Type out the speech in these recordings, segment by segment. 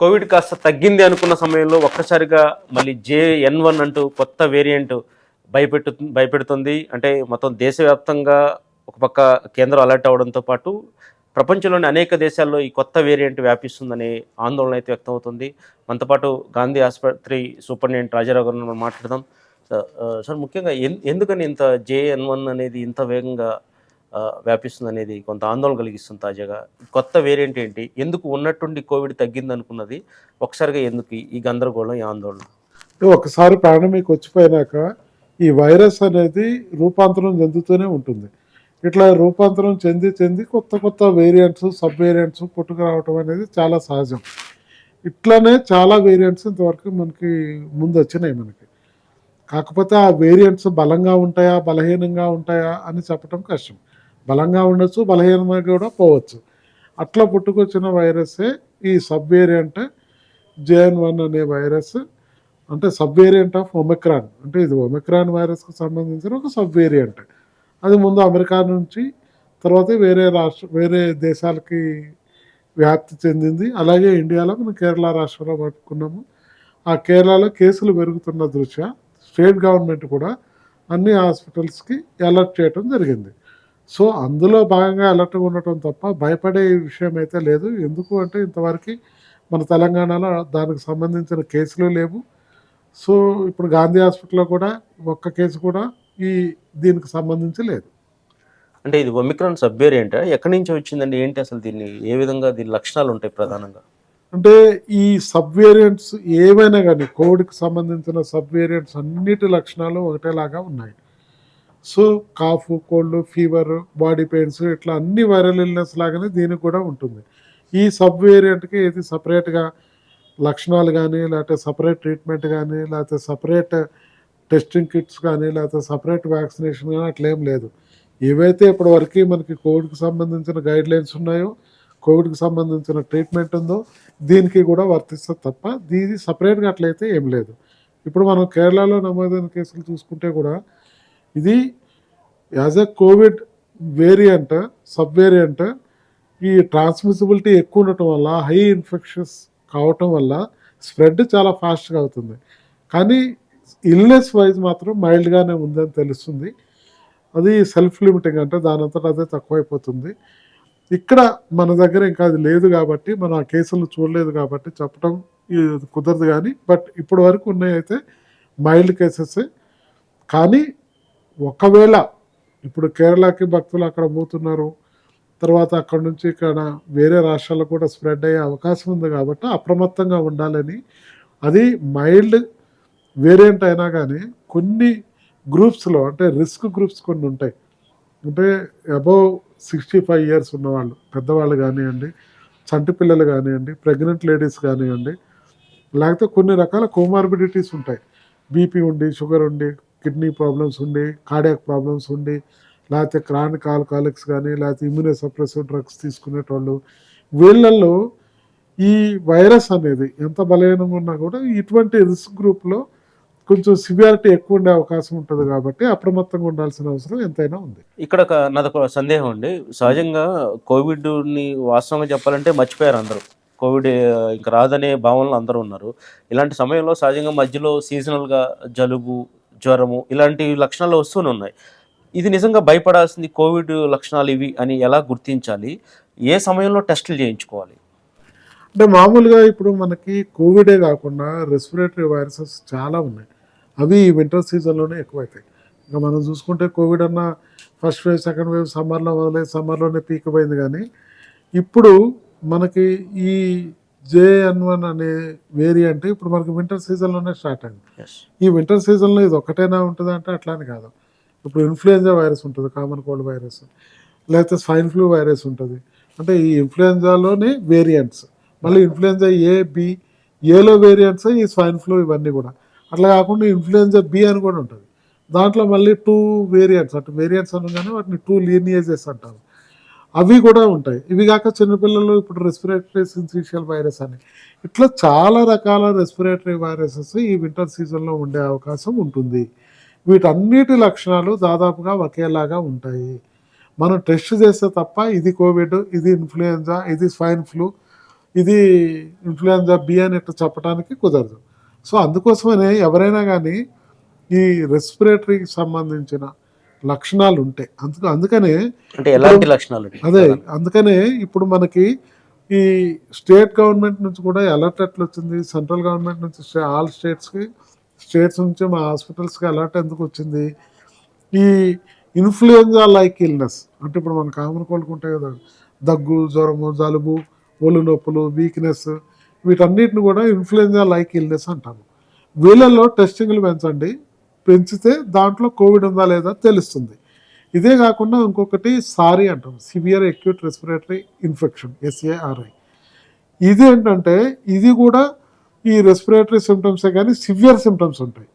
Covid కాస్త తగ్గింది అనుకున్న సమయంలో ఒక్కసారిగా మళ్ళీ జే ఎన్ వన్ అంటూ కొత్త వేరియంట్ భయపెట్టు భయపెడుతుంది. అంటే మొత్తం దేశవ్యాప్తంగా ఒక పక్క కేంద్రం అలర్ట్ అవడంతో పాటు ప్రపంచంలోని అనేక దేశాల్లో ఈ కొత్త వేరియంట్ వ్యాపిస్తుందనే ఆందోళన అయితే వ్యక్తం అవుతుంది మనతో పాటు గాంధీ ఆసుపత్రి సూపరింటెండెంట్ రాజారావు గారు మనం మాట్లాడదాం. సార్, సార్ ముఖ్యంగా ఎన్- ఎందుకని ఇంత జేఎన్ వన్ అనేది ఇంత వేగంగా వ్యాపిస్తుంది అనేది కొంత ఆందోళన కలిగిస్తుంది తాజాగా. కొత్త వేరియంట్ ఏంటి? ఎందుకు ఉన్నట్టుండి కోవిడ్ తగ్గింది అనుకున్నది ఒకసారిగా ఎందుకు ఈ- ఈ గందరగోళం ఈ ఆందోళన? ఒకసారి పాండమిక్ వచ్చిపోయినాక ఈ వైరస్ అనేది రూపాంతరం చెందుతూనే ఉంటుంది. ఇట్లా రూపాంతరం చెంది చెంది కొత్త కొత్త వేరియంట్స్ సబ్ వేరియంట్స్ పుట్టుకురావటం అనేది చాలా సహజం. ఇట్లానే చాలా వేరియంట్స్ ఇంతవరకు మనకి ముందు వచ్చినాయి మనకి. కాకపోతే ఆ వేరియంట్స్ బలంగా ఉంటాయా బలహీనంగా ఉంటాయా అని చెప్పడం కష్టం. బలంగా ఉండొచ్చు బలహీనంగా కూడా పోవచ్చు. అట్లా పుట్టుకొచ్చిన వైరసే ఈ సబ్ వేరియంట్ జేఎన్ వన్ అనే వైరస్ అంటే సబ్ వేరియంట్ ఆఫ్ ఒమిక్రాన్. అంటే ఇది ఒమిక్రాన్ వైరస్కి సంబంధించిన ఒక సబ్ వేరియంట్ అది ముందు అమెరికా నుంచి తర్వాత వేరే రాష్ట్ర వేరే దేశాలకి వ్యాప్తి చెందింది. అలాగే ఇండియాలో మనం కేరళ రాష్ట్రంలో పట్టుకున్నాము. ఆ కేరళలో కేసులు పెరుగుతున్న దృష్ట్యా స్టేట్ గవర్నమెంట్ కూడా అన్ని హాస్పిటల్స్కి అలర్ట్ చేయడం జరిగింది. సో అందులో భాగంగా అలర్ట్గా ఉండటం తప్ప భయపడే విషయం అయితే లేదు. ఎందుకు అంటే ఇంతవరకు మన తెలంగాణలో దానికి సంబంధించిన కేసులు లేవు. సో ఇప్పుడు గాంధీ హాస్పిటల్లో కూడా ఒక్క కేసు కూడా ఈ దీనికి సంబంధించి లేదు. అంటే ఇది ఒమిక్రాన్ సబ్ వేరియంట్ ఎక్కడి నుంచి వచ్చిందండి? ఏంటి అసలు దీన్ని? ఏ విధంగా దీని లక్షణాలు ఉంటాయి ప్రధానంగా? అంటే ఈ సబ్ వేరియంట్స్ ఏవైనా కానీ కోవిడ్కి సంబంధించిన సబ్ వేరియంట్స్ అన్నిటి లక్షణాలు ఒకటేలాగా ఉన్నాయి. So cough cold fever body pains ఇట్లా అన్ని వైరల్ ఇల్నెస్ లాగానే దీనికి కూడా ఉంటుంది. ఈ సబ్ వేరియంట్కి ఏది సపరేట్గా లక్షణాలు కానీ లేకపోతే సపరేట్ ట్రీట్మెంట్ కానీ లేకపోతే సపరేట్ టెస్టింగ్ కిట్స్ కానీ లేకపోతే సపరేట్ వ్యాక్సినేషన్ కానీ అట్లేం లేదు. ఏవైతే ఇప్పటివరకు మనకి కోవిడ్కి సంబంధించిన గైడ్ లైన్స్ ఉన్నాయో కోవిడ్కి సంబంధించిన ట్రీట్మెంట్ ఉందో దీనికి కూడా వర్తిస్తుంది తప్ప దీది సపరేట్గా అట్లయితే ఏం లేదు. ఇప్పుడు మనం కేరళలో నమోదైన కేసులు చూసుకుంటే కూడా ఇది as a Covid variant sub variant ఈ ట్రాన్స్మిసిబిలిటీ ఎక్కువ ఉండటం వల్ల హై ఇన్ఫెక్షన్స్ కావటం వల్ల స్ప్రెడ్ చాలా ఫాస్ట్గా అవుతుంది. కానీ ఇల్నెస్ వైజ్ మాత్రం మైల్డ్గానే ఉందని తెలుస్తుంది. అది సెల్ఫ్ లిమిటింగ్ అంటే దానంతట అదే తక్కువైపోతుంది. ఇక్కడ మన దగ్గర ఇంకా అది లేదు కాబట్టి మనం ఆ కేసులు చూడలేదు కాబట్టి చెప్పడం కుదరదు కానీ బట్ ఇప్పటి వరకు ఉన్నాయి అయితే మైల్డ్ కేసెస్ కానీ ఒకవేళ ఇప్పుడు కేరళకి భక్తులు అక్కడ పోతున్నారు తర్వాత అక్కడ నుంచి ఇక్కడ వేరే రాష్ట్రాలకు కూడా స్ప్రెడ్ అయ్యే అవకాశం ఉంది కాబట్టి అప్రమత్తంగా ఉండాలని అది మైల్డ్ వేరియంట్ అయినా కానీ కొన్ని గ్రూప్స్లో అంటే రిస్క్ గ్రూప్స్ కొన్ని ఉంటాయి. అంటే అబౌవ్ సిక్స్టీ ఫైవ్ ఇయర్స్ ఉన్నవాళ్ళు పెద్దవాళ్ళు కానివ్వండి చంటి పిల్లలు కానివ్వండి ప్రెగ్నెంట్ లేడీస్ కానివ్వండి లేకపోతే కొన్ని రకాల కోమార్బిడిటీస్ ఉంటాయి. బీపీ ఉండి షుగర్ ఉండి కిడ్నీ ప్రాబ్లమ్స్ ఉండి కార్డియాక్ ప్రాబ్లమ్స్ ఉండి లేకపోతే క్రానిక్ ఆల్కాలిక్స్ కానీ లేకపోతే ఇమ్యూనో సప్రెసివ్ డ్రగ్స్ తీసుకునేటోళ్ళు వీళ్ళల్లో ఈ వైరస్ అనేది ఎంత బలహీనంగా ఉన్నా కూడా ఇటువంటి రిస్క్ గ్రూప్లో కొంచెం సివియారిటీ ఎక్కువ ఉండే అవకాశం ఉంటుంది కాబట్టి అప్రమత్తంగా ఉండాల్సిన అవసరం ఎంతైనా ఉంది. ఇక్కడ ఒక నాదొక సందేహం అండి సహజంగా కోవిడ్ని వాస్తవంగా చెప్పాలంటే మర్చిపోయారు అందరూ. కోవిడ్ ఇంకా రాదనే భావనలు అందరూ ఉన్నారు. ఇలాంటి సమయంలో సహజంగా మధ్యలో సీజనల్గా జలుబు జ్వరము ఇలాంటి లక్షణాలు వస్తూనే ఉన్నాయి. ఇది నిజంగా భయపడాల్సింది కోవిడ్ లక్షణాలు ఇవి అని ఎలా గుర్తించాలి? ఏ సమయంలో టెస్టులు చేయించుకోవాలి? అంటే మామూలుగా ఇప్పుడు మనకి కోవిడే కాకుండా రెస్పిరేటరీ వైరసెస్ చాలా ఉన్నాయి. అవి ఈ వింటర్ సీజన్లోనే ఎక్కువైతాయి. ఇంకా మనం చూసుకుంటే కోవిడ్ అన్న ఫస్ట్ వేవ్ సెకండ్ వేవ్ సమ్మర్లో మొదలై సమ్మర్లోనే పీక్ పోయింది కానీ ఇప్పుడు మనకి ఈ జేఎన్ వన్ అనే వేరియంట్ ఇప్పుడు మనకి వింటర్ సీజన్లోనే స్టార్ట్ అయింది. ఈ వింటర్ సీజన్లో ఇది ఒకటేనా ఉంటుంది అంటే అట్లానే కాదు. ఇప్పుడు ఇన్ఫ్లుయెంజా వైరస్ ఉంటుంది కామన్ కోల్డ్ వైరస్ లేకపోతే స్వైన్ ఫ్లూ వైరస్ ఉంటుంది. అంటే ఈ ఇన్ఫ్లుయెంజాలోనే వేరియంట్స్ మళ్ళీ ఇన్ఫ్లుయెంజా ఏ బి ఏలో వేరియంట్స్ ఈ స్వైన్ ఫ్లూ ఇవన్నీ కూడా. అట్లా కాకుండా ఇన్ఫ్లుయెంజా బి అని కూడా ఉంటుంది. దాంట్లో మళ్ళీ టూ వేరియంట్స్ అంటే వేరియంట్స్ అనగానే వాటిని టూ లీనియేజెస్ అంటారు. అవి కూడా ఉంటాయి. ఇవి కాక చిన్నపిల్లలు ఇప్పుడు రెస్పిరేటరీ సిన్సీషియల్ వైరస్ అని. ఇట్లా చాలా రకాల రెస్పిరేటరీ వైరసెస్ ఈ వింటర్ సీజన్లో ఉండే అవకాశం ఉంటుంది. వీటన్నిటి లక్షణాలు దాదాపుగా ఒకేలాగా ఉంటాయి. మనం టెస్ట్ చేస్తే తప్ప ఇది కోవిడ్ ఇది ఇన్ఫ్లుయెంజా ఇది స్వైన్ ఫ్లూ ఇది ఇన్ఫ్లుయెంజా బి అని ఇట్లా చెప్పడానికి కుదరదు. సో అందుకోసమనే ఎవరైనా కానీ ఈ రెస్పిరేటరీకి సంబంధించిన లక్షణాలు ఉంటాయి అందుకు అందుకనే అంటే ఎలాంటి లక్షణాలు? అదే అందుకనే ఇప్పుడు మనకి ఈ స్టేట్ గవర్నమెంట్ నుంచి కూడా అలర్ట్ ఎట్లా వచ్చింది? సెంట్రల్ గవర్నమెంట్ నుంచి ఆల్ స్టేట్స్కి స్టేట్స్ నుంచి మా హాస్పిటల్స్కి అలర్ట్ ఎందుకు వచ్చింది? ఈ ఇన్ఫ్లుయెంజా లైక్ ఇల్నెస్ అంటే ఇప్పుడు మన కామన్ కోల్డ్ ఉంటాయి కదా దగ్గు జ్వరము జలుబు ఒళ్ళు నొప్పులు వీక్నెస్ వీటన్నిటిని కూడా ఇన్ఫ్లుయెంజా లైక్ ఇల్నెస్ అంటాము వీళ్ళల్లో టెస్టింగ్లు పెంచండి. పెంచితే దాంట్లో కోవిడ్ ఉందా లేదా తెలుస్తుంది. ఇదే కాకుండా ఇంకొకటి సారీ అంటాం. Severe acute respiratory infection SARI ఇది ఏంటంటే ఇది కూడా ఈ రెస్పిరేటరీ సిమ్టమ్సే కానీ సివియర్ సిమ్టమ్స్ ఉంటాయి.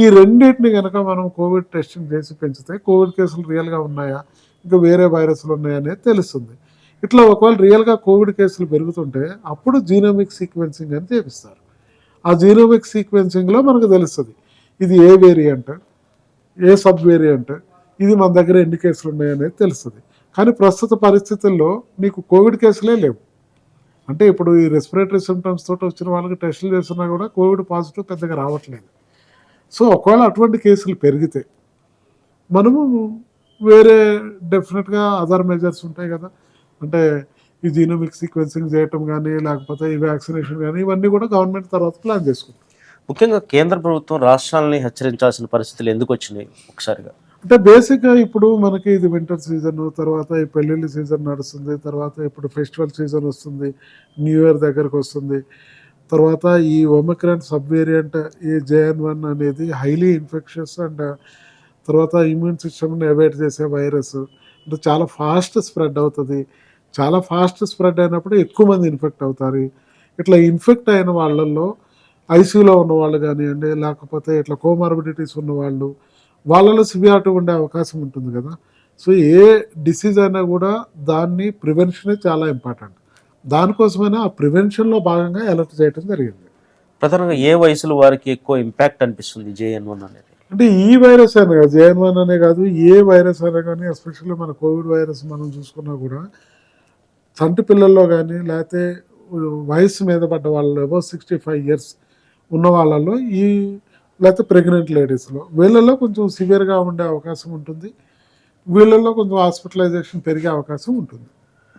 ఈ రెండింటిని కనుక మనం కోవిడ్ టెస్టింగ్ చేసి పెంచితే కోవిడ్ కేసులు రియల్గా ఉన్నాయా ఇంకా వేరే వైరస్లు ఉన్నాయా అనేది తెలుస్తుంది. ఇట్లా ఒకవేళ రియల్గా కోవిడ్ కేసులు పెరుగుతుంటే అప్పుడు జీనోమిక్ సీక్వెన్సింగ్ అని చేపిస్తారు. ఆ జీనోమిక్ సీక్వెన్సింగ్లో మనకు తెలుస్తుంది. ఇది ఏ వేరియంట్ ఏ సబ్ వేరియంట్ ఇది మన దగ్గర ఎన్ని కేసులు ఉన్నాయనేది తెలుస్తుంది. కానీ ప్రస్తుత పరిస్థితుల్లో నీకు కోవిడ్ కేసులే లేవు. అంటే ఇప్పుడు ఈ రెస్పిరేటరీ సిమ్టమ్స్ తోటి వచ్చిన వాళ్ళకి టెస్టులు చేస్తున్నా కూడా కోవిడ్ పాజిటివ్ పెద్దగా రావట్లేదు. సో ఒకవేళ అటువంటి కేసులు పెరిగితే మనము వేరే డెఫినెట్గా అదర్ మెజర్స్ ఉంటాయి కదా. అంటే ఈ జీనోమిక్ సీక్వెన్సింగ్ చేయటం కానీ లేకపోతే ఈ వ్యాక్సినేషన్ కానీ ఇవన్నీ కూడా గవర్నమెంట్ తర్వాత ప్లాన్ చేసుకుంటాం ముఖ్యంగా కేంద్ర ప్రభుత్వం రాష్ట్రాలని హెచ్చరించాల్సిన పరిస్థితులు ఎందుకు వచ్చినాయి ఒకసారిగా? అంటే బేసిక్గా ఇప్పుడు మనకి ఇది వింటర్ సీజన్ తర్వాత ఈ పెళ్ళిళ్ళ సీజన్ నడుస్తుంది తర్వాత ఇప్పుడు ఫెస్టివల్ సీజన్ వస్తుంది న్యూ ఇయర్ దగ్గరకు వస్తుంది. తర్వాత ఈ ఒమిక్రాన్ సబ్ వేరియంట్ ఈ జేఎన్ వన్ అనేది హైలీ ఇన్ఫెక్షన్స్ అండ్ తర్వాత ఇమ్యూన్ సిస్టమ్ని అవాయిడ్ చేసే వైరస్ అంటే చాలా ఫాస్ట్ స్ప్రెడ్ అవుతుంది. చాలా ఫాస్ట్ స్ప్రెడ్ అయినప్పుడు ఎక్కువ మంది ఇన్ఫెక్ట్ అవుతారు. ఇట్లా ఇన్ఫెక్ట్ అయిన వాళ్ళల్లో ఐసీయూలో ఉన్న వాళ్ళు కానివ్వండి లేకపోతే ఇట్లా కోమార్బిడిటీస్ ఉన్న వాళ్ళు వాళ్ళలో సివియారిటీ ఉండే అవకాశం ఉంటుంది కదా. సో ఏ డిసీజ్ అయినా కూడా దాన్ని ప్రివెన్షనే చాలా ఇంపార్టెంట్. దానికోసమైనా ఆ ప్రివెన్షన్లో భాగంగా అలర్ట్ చేయడం జరిగింది. ప్రధానంగా ఏ వయసులో వారికి ఎక్కువ ఇంపాక్ట్ అనిపిస్తుంది జేఎన్ వన్ అనేది? అంటే ఈ వైరస్ అయినా కాదు జేఎన్ వన్ అనే కాదు ఏ వైరస్ అయినా కానీ ఎస్పెషల్లీ మన కోవిడ్ వైరస్ మనం చూసుకున్నా కూడా చంటి పిల్లల్లో కానీ లేకపోతే వయసు మీద పడ్డ వాళ్ళు అబౌవ్ సిక్స్టీ ఫైవ్ ఇయర్స్ ఉన్న వాళ్ళలో ఈ లేకపోతే ప్రెగ్నెంట్ లేడీస్లో వీళ్ళల్లో కొంచెం సివియర్గా ఉండే అవకాశం ఉంటుంది. వీళ్ళల్లో కొంచెం హాస్పిటలైజేషన్ పెరిగే అవకాశం ఉంటుంది.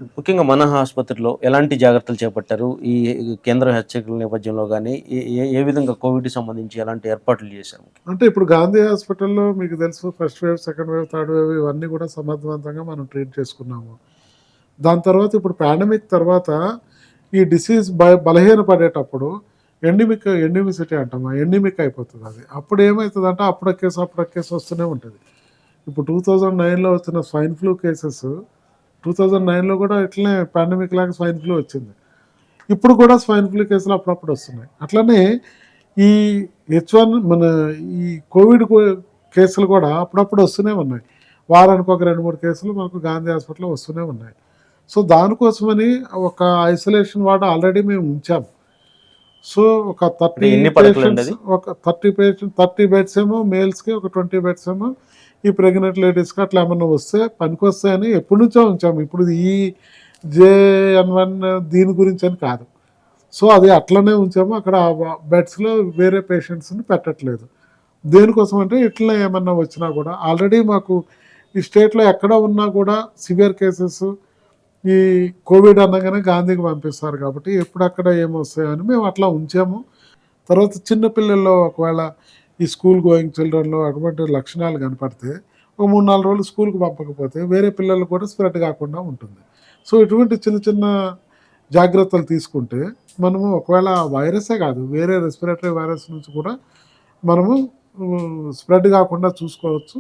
ముఖ్యంగా మన ఆసుపత్రిలో ఎలాంటి జాగ్రత్తలు చేపట్టారు? ఈ కేంద్ర హెచ్చరికల నేపథ్యంలో కానీ ఏ- ఏ- ఏ విధంగా కోవిడ్కి సంబంధించి ఎలాంటి ఏర్పాట్లు చేశారు? అంటే ఇప్పుడు గాంధీ హాస్పిటల్లో మీకు తెలుసు first wave second wave third wave ఇవన్నీ కూడా సమర్థవంతంగా మనం ట్రీట్ చేసుకున్నాము. దాని తర్వాత ఇప్పుడు పాండమిక్ తర్వాత ఈ డిసీజ్ బ బలహీనపడేటప్పుడు ఎండిమిక్ ఎండిమిసిటీ అంటాం ఎండిమిక్ అయిపోతుంది అది. అప్పుడు ఏమవుతుంది అంటే అప్పుడు కేసు అప్పుడు కేసు వస్తూనే ఉంటుంది. ఇప్పుడు టూ థౌజండ్ నైన్లో వచ్చిన swine flu cases two thousand నైన్లో కూడా ఇట్లనే పాండమిక్ లాగా స్వైన్ ఫ్లూ వచ్చింది. ఇప్పుడు కూడా స్వైన్ ఫ్లూ కేసులు అప్పుడప్పుడు వస్తున్నాయి. అట్లనే ఈ హెచ్ వన్ మన ఈ కోవిడ్ కో- కేసులు కూడా అప్పుడప్పుడు వస్తూనే ఉన్నాయి. వారానికి ఒక రెండు మూడు కేసులు మనకు గాంధీ హాస్పిటల్లో వస్తూనే ఉన్నాయి. సో దానికోసమని ఒక ఐసోలేషన్ వార్డు ఆల్రెడీ మేము ఉంచాము సో ఒక థర్టీ? ఒక థర్టీ పేషెంట్ థర్టీ బెడ్స్ ఏమో మేల్స్కి ఒక ట్వంటీ బెడ్స్ ఏమో ఈ ప్రెగ్నెంట్ లేడీస్కి అట్లా ఏమన్నా వస్తే పనికొస్తాయని ఎప్పటి నుంచో ఉంచాము ఇప్పుడు ఈ జేఎన్ వన్ దీని గురించి అని కాదు. సో అది అట్లనే ఉంచాము. అక్కడ బెడ్స్లో వేరే పేషెంట్స్ని పెట్టట్లేదు. దేనికోసం అంటే ఇట్లా ఏమన్నా వచ్చినా కూడా ఆల్రెడీ మాకు ఈ స్టేట్లో ఎక్కడ ఉన్నా కూడా సివియర్ కేసెస్ ఈ కోవిడ్ అనగానే గాంధీకి పంపిస్తారు కాబట్టి ఎప్పుడక్కడ ఏమొస్తాయని మేము అట్లా ఉంచాము. తర్వాత చిన్నపిల్లల్లో ఒకవేళ ఈ స్కూల్ గోయింగ్ చిల్డ్రన్లో అటువంటి లక్షణాలు కనపడితే ఒక మూడు నాలుగు రోజులు స్కూల్కి పంపకపోతే వేరే పిల్లలు కూడా స్ప్రెడ్ కాకుండా ఉంటుంది. సో ఇటువంటి చిన్న చిన్న జాగ్రత్తలు తీసుకుంటే మనము ఒకవేళ ఆ వైరసే కాదు వేరే రెస్పిరేటరీ వైరస్ నుంచి కూడా మనము స్ప్రెడ్ కాకుండా చూసుకోవచ్చు.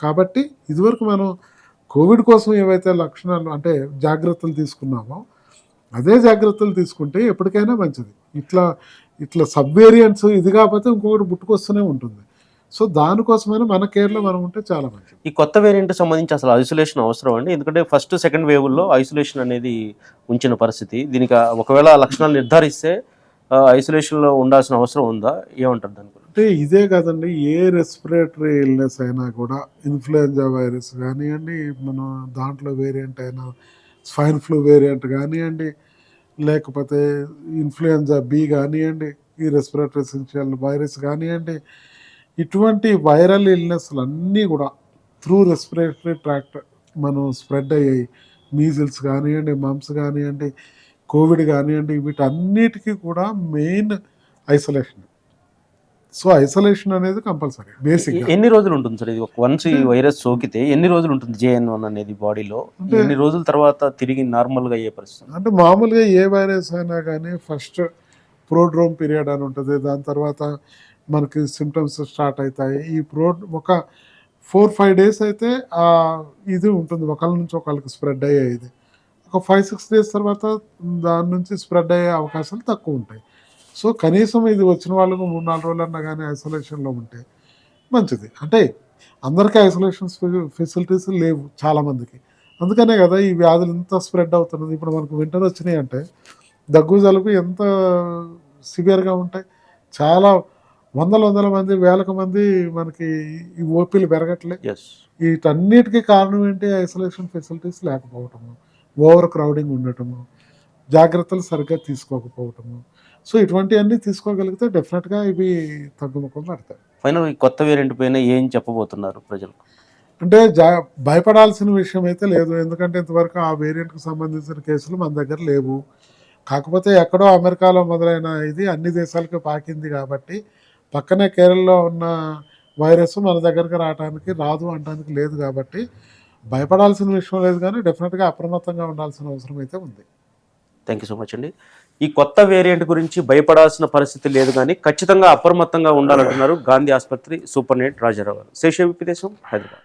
కాబట్టి ఇదివరకు మనం కోవిడ్ కోసం ఏవైతే లక్షణాలు అంటే జాగ్రత్తలు తీసుకున్నామో అదే జాగ్రత్తలు తీసుకుంటే ఎప్పటికైనా మంచిది. ఇట్లా ఇట్లా సబ్ వేరియంట్స్ ఇది కాకపోతే ఇంకొకటి పుట్టుకొస్తూనే ఉంటుంది. సో దానికోసమైనా మన కేర్లో మనం ఉంటే చాలా మంచిది. ఈ కొత్త వేరియంట్ సంబంధించి అసలు ఐసోలేషన్ అవసరం అండి. ఎందుకంటే ఫస్ట్ సెకండ్ వేవ్లో ఐసోలేషన్ అనేది ఉంచిన పరిస్థితి. దీనికి ఒకవేళ లక్షణాలు నిర్ధారిస్తే ఐసోలేషన్లో ఉండాల్సిన అవసరం ఉందా? ఏమంటారు దాని గురించి? అంటే ఇదే కాదండి ఏ రెస్పిరేటరీ ఇల్నెస్ అయినా కూడా ఇన్ఫ్లుయెంజా వైరస్ కానివ్వండి మన దాంట్లో వేరియంట్ అయినా స్వైన్ ఫ్లూ వేరియంట్ కానివ్వండి లేకపోతే ఇన్ఫ్లుయెంజా బి కానివ్వండి ఈ రెస్పిరేటరీ సెన్షియల్ వైరస్ కానివ్వండి ఇటువంటి వైరల్ ఇల్నెస్లు అన్నీ కూడా త్రూ రెస్పిరేటరీ ట్రాక్ట్ మనం స్ప్రెడ్ అయ్యాయి. మీజిల్స్ కానివ్వండి మమ్స్ కానివ్వండి కోవిడ్ కానివ్వండి వీటన్నిటికీ కూడా మెయిన్ ఐసోలేషన్ సో ఐసోలేషన్ అనేది కంపల్సరీ బేసిక్ ఎన్ని రోజులు ఉంటుంది సార్? ఇది వన్స్ ఈ వైరస్ సోకితే ఎన్ని రోజులు ఉంటుంది జేఎన్ వన్ అనేది బాడీలో? ఎన్ని రోజుల తర్వాత తిరిగి నార్మల్గా అయ్యే పరిస్థితి అంటే మామూలుగా ఏ వైరస్ అయినా కానీ ఫస్ట్ ప్రోడ్రోమ్ పీరియడ్ అని ఉంటుంది. దాని తర్వాత మనకి సిమ్టమ్స్ స్టార్ట్ అవుతాయి. ఈ ప్రో ఒక ఫోర్ ఫైవ్ డేస్ అయితే ఇది ఉంటుంది. ఒకళ్ళ నుంచి ఒకళ్ళకి స్ప్రెడ్ అయ్యేది. ఒక ఫైవ్ సిక్స్ డేస్ తర్వాత దాని నుంచి స్ప్రెడ్ అయ్యే అవకాశాలు తక్కువ ఉంటాయి. సో కనీసం ఇది వచ్చిన వాళ్ళకు మూడు నాలుగు రోజులు అన్నా కానీ ఐసోలేషన్లో ఉంటే మంచిది. అంటే అందరికీ ఐసోలేషన్ ఫెసిలిటీస్ లేవు చాలామందికి అందుకనే కదా ఈ వ్యాధులు ఇంత స్ప్రెడ్ అవుతున్నది. ఇప్పుడు మనకు వింటర్ వచ్చినాయి అంటే దగ్గు జలుబు ఎంత సివియర్గా ఉంటాయి? చాలా వందల వందల మంది వేలకు మంది మనకి ఈ ఓపీలు పెరగట్లే. వీటన్నిటికీ కారణం ఏంటి? ఐసోలేషన్ ఫెసిలిటీస్ లేకపోవటము ఓవర్ క్రౌడింగ్ ఉండటము జాగ్రత్తలు సరిగ్గా తీసుకోకపోవటము. సో ఇటువంటివన్నీ తీసుకోగలిగితే డెఫినెట్గా ఇవి తగ్గుముఖం పడతాయి. ఫైనల్ కొత్త వేరియంట్ పైన ఏం చెప్పబోతున్నారు ప్రజలకు? అంటే జా భయపడాల్సిన విషయం అయితే లేదు. ఎందుకంటే ఇంతవరకు ఆ వేరియంట్కి సంబంధించిన కేసులు మన దగ్గర లేవు. కాకపోతే ఎక్కడో అమెరికాలో మొదలైన ఇది అన్ని దేశాలకు పాకింది కాబట్టి పక్కనే కేరళలో ఉన్న వైరస్ మన దగ్గరకు రావడానికి రాదు అనడానికి లేదు కాబట్టి భయపడాల్సిన విషయం లేదు కానీ డెఫినెట్గా అప్రమత్తంగా ఉండాల్సిన అవసరం అయితే ఉంది. థ్యాంక్ యూ సో మచ్ అండి. ఈ కొత్త వేరియంట్ గురించి భయపడాల్సిన పరిస్థితి లేదు కానీ ఖచ్చితంగా అప్రమత్తంగా ఉండాలంటున్నారు గాంధీ ఆసుపత్రి సూపరింటెండెంట్ రాజారావు గారు. శేషవిపదేశం హైదరాబాద్.